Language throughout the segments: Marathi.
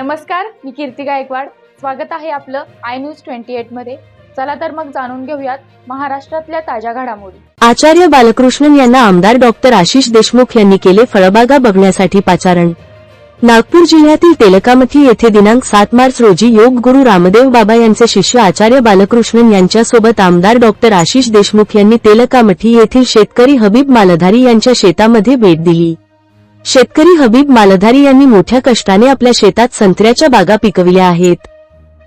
नमस्कार मी कीर्ती गायकवाड. स्वागत आहे आपलं आय न्यूज ट्वेंटी एटमध्ये. चला तर मग जाणून घेऊयात महाराष्ट्रातल्या ताज्या घडामोडी. आचार्य बालकृष्णन यांना आमदार डॉक्टर आशिष देशमुख यांनी केले फळबागा बघण्यासाठी पाचारण. नागपूर जिल्ह्यातील तेलकामठी येथे दिनांक सात मार्च रोजी योग गुरु रामदेव बाबा यांचे शिष्य आचार्य बालकृष्णन यांच्यासोबत आमदार डॉक्टर आशिष देशमुख यांनी तेलकामठी येथील शेतकरी हबीब मालधारी यांच्या शेतामध्ये भेट दिली. शेतकरी हबीब मालधारी यांनी मोठ्या कष्टाने आपल्या शेतात संत्र्याच्या बागा पिकविल्या आहेत.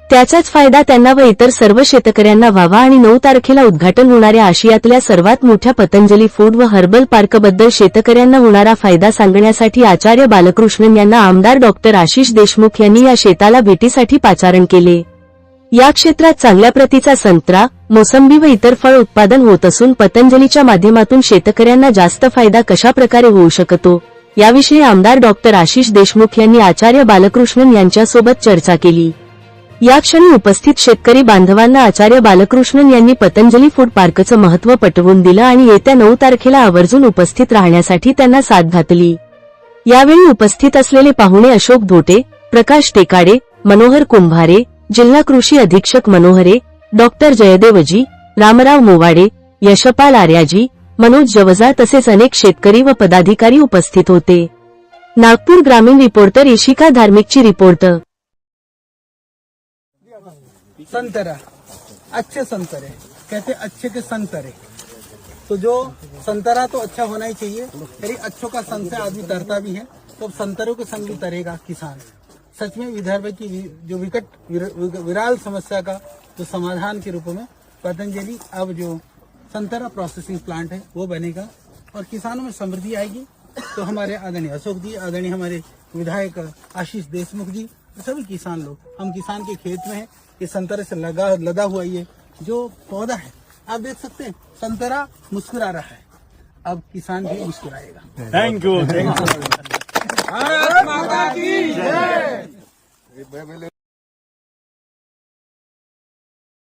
त्याचाच फायदा त्यांना व इतर सर्व शेतकऱ्यांना व्हावा आणि नऊ तारखेला उद्घाटन होणाऱ्या आशियातल्या सर्वात मोठ्या पतंजली फूड व हर्बल पार्कबद्दल शेतकऱ्यांना होणारा फायदा सांगण्यासाठी आचार्य बालकृष्णन यांना आमदार डॉक्टर आशिष देशमुख यांनी या शेताला भेटीसाठी पाचारण केले. या क्षेत्रात चांगल्या प्रतीचा संत्रा मोसंबी व इतर फळ उत्पादन होत असून पतंजलीच्या माध्यमातून शेतकऱ्यांना जास्त फायदा कशा प्रकारे होऊ शकतो? याविषयी आमदार डॉक्टर आशिष देशमुख यांनी आचार्य बालकृष्णन यांच्यासोबत चर्चा केली. या क्षणी उपस्थित शेतकरी बांधवांना आचार्य बालकृष्णन यांनी पतंजली फूड पार्कचं महत्त्व पटवून दिलं आणि येत्या नऊ तारखेला आवर्जून उपस्थित राहण्यासाठी त्यांना साथ घातली. यावेळी उपस्थित असलेले पाहुणे अशोक धोटे प्रकाश टेकाडे मनोहर कुंभारे जिल्हा कृषी अधीक्षक मनोहरे डॉक्टर जयदेवजी रामराव मोवाडे यशपाल आर्याजी मनोज जवजा तसेच अनेक शेतकरी व पदाधिकारी उपस्थित होते. नागपूर ग्रामीण रिपोर्टर इशिका धार्मिकची रिपोर्ट. संतरा. अच्छे संतरे. कहते अच्छे के संतरे. तो जो संतरा तो अच्छा होना ही चाहिए यदि अच्छों का संग से आदमी तरता भी है तो संतरों के संग भी तरेगा किसान. सच में विदर्भ की जो विकट, विर- विराल समस्या का जो समाधान के रूप में पतंजलि अब जो संतरा प्रोसेसिंग प्लांट है वो बनेगा और किसानों में समृद्धि आएगी। तो हमारे आदरणीय अशोक जी आदरणीय हमारे विधायक आशीष देशमुख जी सभी किसान लोग हम किसान के खेत में है ये संतरे से लगा लदा हुआ ये जो पौधा है आप देख सकते हैं संतरा मुस्कुरा रहा है। अब किसान भी मुस्कुराएगा। Thank you thank you Bharat माता की जय।